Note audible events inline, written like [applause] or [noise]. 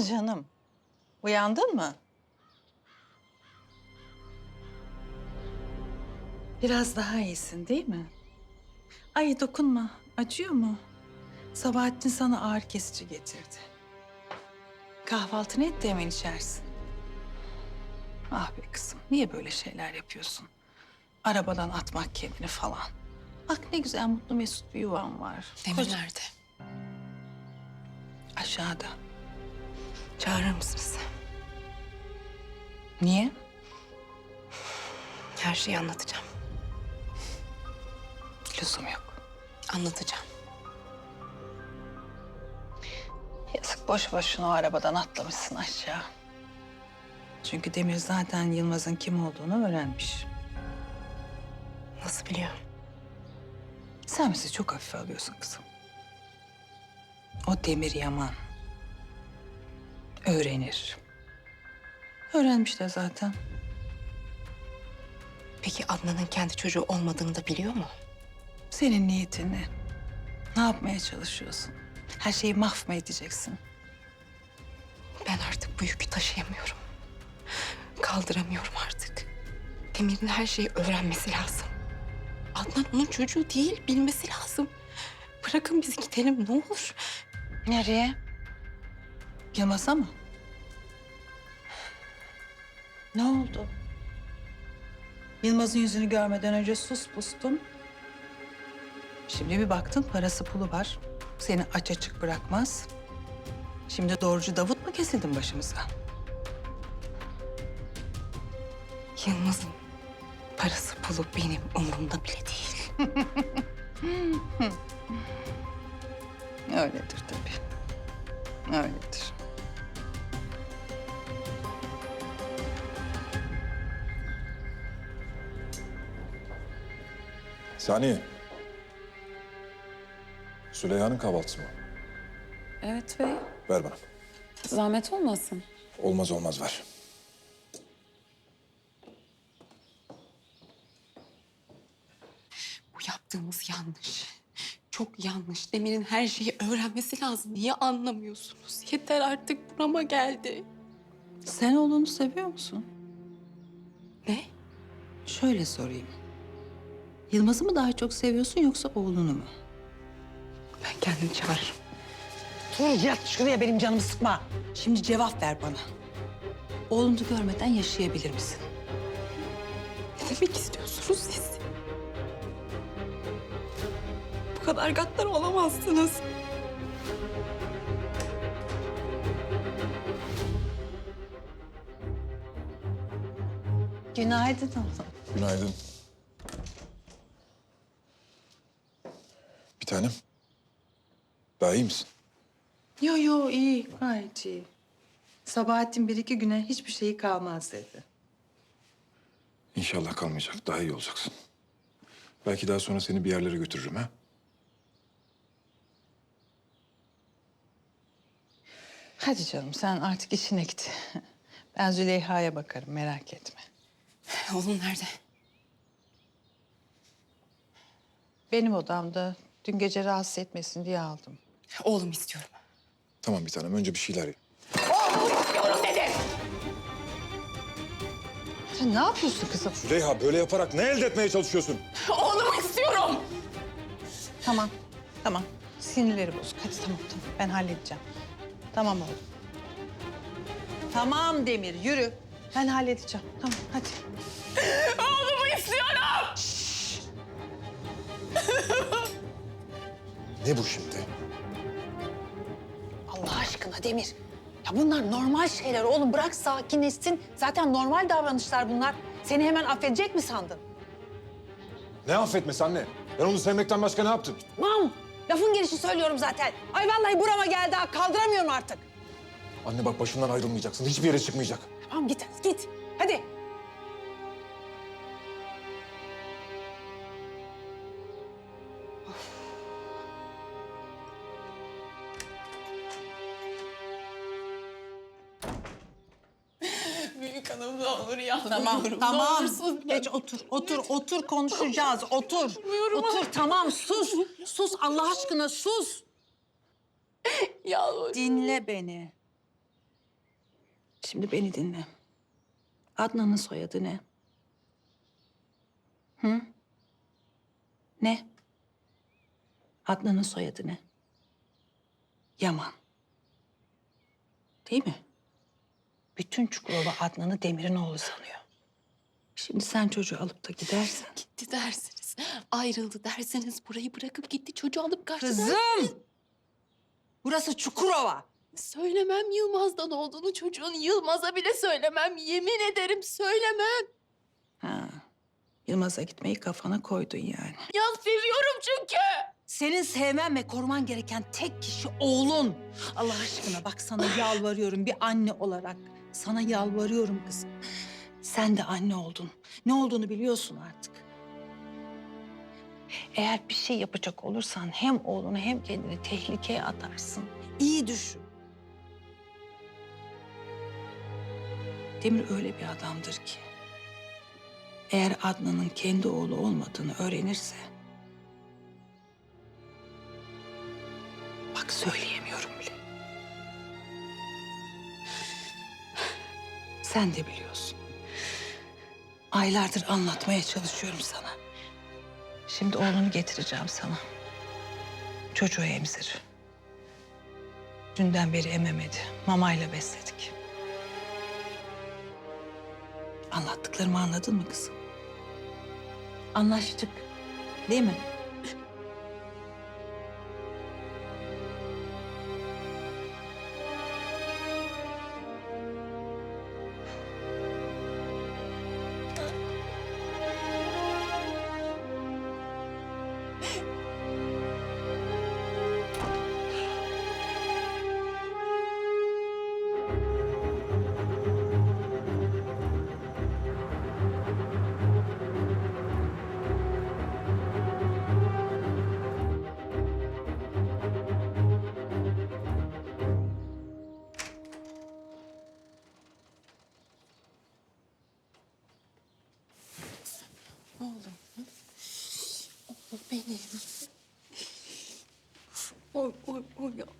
Ha canım. Uyandın mı? Biraz daha iyisin değil mi? Ay dokunma. Acıyor mu? Sabahattin sana ağrı kesici getirdi. Kahvaltını et de hemen içersin. Ah be kızım, niye böyle şeyler yapıyorsun? Arabadan atmak kendini falan. Bak ne güzel mutlu mesut bir yuvan var. Demir nerede? Aşağıda. Çağırır mısınız? Niye? Her şeyi anlatacağım. Lüzum yok. Anlatacağım. Yazık boş boşuna o arabadan atlamışsın aşağı. Çünkü Demir zaten Yılmaz'ın kim olduğunu öğrenmiş. Nasıl biliyor? Sen bizi çok hafife alıyorsun kızım. O Demir Yaman. Öğrenir. Öğrenmiş de zaten. Peki Adnan'ın kendi çocuğu olmadığını da biliyor mu? Senin niyetin ne? Ne yapmaya çalışıyorsun? Her şeyi mahv edeceksin? Ben artık bu yükü taşıyamıyorum. Kaldıramıyorum artık. Demir'in her şeyi öğrenmesi lazım. Adnan onun çocuğu değil, bilmesi lazım. Bırakın bizi gidelim ne olur. Nereye? Yılmaz'a mı? Ne oldu? Yılmaz'ın yüzünü görmeden önce sus pustun. Şimdi bir baktın parası pulu var. Seni aç açık bırakmaz. Şimdi doğrucu Davut mu kesildin başımıza? Yılmaz'ın parası pulu benim umurumda bile değil. [laughs] Öyledir tabii. Öyledir. Saniye. Süleyha'nın kahvaltısı mı? Evet bey. Ver bana. Zahmet olmasın. Olmaz olmaz ver. Bu yaptığımız yanlış. Çok yanlış. Demir'in her şeyi öğrenmesi lazım. Niye anlamıyorsunuz? Yeter artık burama geldi. Sen oğlunu seviyor musun? Ne? Şöyle sorayım. Yılmaz'ı mı daha çok seviyorsun yoksa oğlunu mu? Ben kendim çağırırım. Dur yat şuraya benim canımı sıkma. Şimdi cevap ver bana. Oğlunu görmeden yaşayabilir misin? Ne demek istiyorsunuz siz? Bu kadar gaddar olamazsınız. Günaydın oğlum. Günaydın. Tanem. Daha iyi misin? Yo yo iyi gayet iyi. Sabahattin bir iki güne hiçbir şeyi kalmaz dedi. İnşallah kalmayacak. Daha iyi olacaksın. Belki daha sonra seni bir yerlere götürürüm ha? Hadi canım sen artık işine git. [laughs] Ben Züleyha'ya bakarım merak etme. Oğlum nerede? Benim odamda dün gece rahatsız etmesin diye aldım. Oğlum istiyorum. Tamam bir tanem. Önce bir şeyler ye. Sen ne yapıyorsun kızım? Züleyha böyle yaparak ne elde etmeye çalışıyorsun? Oğlum istiyorum. Tamam, tamam. Sinirleri bozuk. Hadi tamam, tamam. Ben halledeceğim. Tamam oğlum. Tamam Demir, yürü. Ben halledeceğim. Tamam, hadi. Ne bu şimdi? Allah aşkına Demir. Ya bunlar normal şeyler oğlum. Bırak sakinleşsin. Zaten normal davranışlar bunlar. Seni hemen affedecek mi sandın? Ne affetmesi anne? Ben onu sevmekten başka ne yaptım? Tamam. Lafın gelişi söylüyorum zaten. Ay vallahi burama geldi ha. Kaldıramıyorum artık. Anne bak başımdan ayrılmayacaksın. Hiçbir yere çıkmayacak. Tamam git, git. Hadi. Olur yalvarıyorum. Tamam, tamam. Geç otur, otur, otur konuşacağız. Otur. Otur, tamam sus. Sus Allah aşkına sus. [laughs] Yalvarıyorum. Dinle beni. Şimdi beni dinle. Adnan'ın soyadı ne? Hı? Ne? Adnan'ın soyadı ne? Yaman. Değil mi? Bütün Çukurova Adnan'ı Demir'in oğlu sanıyor. Şimdi sen çocuğu alıp da gidersen... Gitti dersiniz. Ayrıldı dersiniz. Burayı bırakıp gitti. Çocuğu alıp kaçtı. Kızım! Burası Çukurova. Söylemem Yılmaz'dan olduğunu çocuğun Yılmaz'a bile söylemem. Yemin ederim söylemem. Ha. Yılmaz'a gitmeyi kafana koydun yani. Ya seviyorum çünkü. Senin sevmen ve koruman gereken tek kişi oğlun. Allah aşkına bak sana yalvarıyorum bir anne olarak. Sana yalvarıyorum kızım. Sen de anne oldun. Ne olduğunu biliyorsun artık. Eğer bir şey yapacak olursan hem oğlunu hem kendini tehlikeye atarsın. İyi düşün. Demir öyle bir adamdır ki. Eğer Adnan'ın kendi oğlu olmadığını öğrenirse... Sen de biliyorsun. Aylardır anlatmaya çalışıyorum sana. Şimdi oğlunu getireceğim sana. Çocuğu emzir. Dünden beri ememedi. Mamayla besledik. Anlattıklarımı anladın mı kızım? Anlaştık. Değil mi? Benim. Oy oy oy